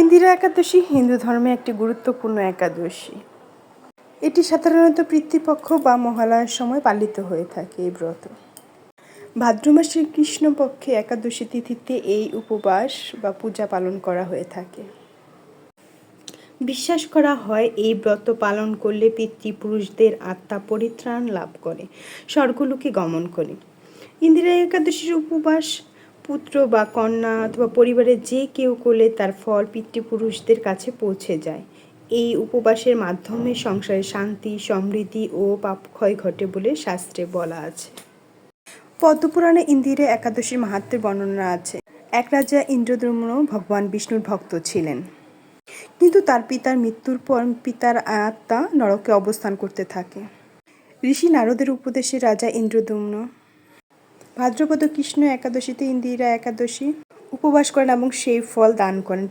ইন্দিরা একাদশী হিন্দু ধর্মে একটি গুরুত্বপূর্ণ একাদশী। এটি সাধারণত পিতৃপক্ষ বা মহালয়ার সময় পালিত হয়ে থাকে এই ব্রত। ভাদ্র মাসের কৃষ্ণপক্ষে একাদশী তিথিতে এই উপবাস বা পূজা পালন করা হয়ে থাকে। বিশ্বাস করা হয় এই ব্রত পালন করলে পিতৃপুরুষদের আত্মা পরিত্রাণ লাভ করে, স্বর্গলোকে গমন করে। ইন্দিরা একাদশীর উপবাস পুত্র বা কন্যা অথবা পরিবারের যে কেউ করলে তার ফল পিতৃপুরুষদের কাছে পৌঁছে যায়। এই উপবাসের মাধ্যমে সংসারে শান্তি, সমৃদ্ধি ও পাপক্ষয় ঘটে বলে শাস্ত্রে বলা আছে। পদ্মপুরাণে ইন্দিরা একাদশীর মাহাত্মের বর্ণনা আছে। এক রাজা ইন্দ্রদ্রুম্ন ভগবান বিষ্ণুর ভক্ত ছিলেন। কিন্তু তার পিতার মৃত্যুর পর পিতার আত্মা নরকে অবস্থান করতে থাকে। ঋষি নারদের উপদেশে রাজা ইন্দ্রদুম্ন ভাদ্রপদ কৃষ্ণ একাদশীতে ইন্দিরা একাদশী উপবাস করেন এবং সেই ফল দান করেন।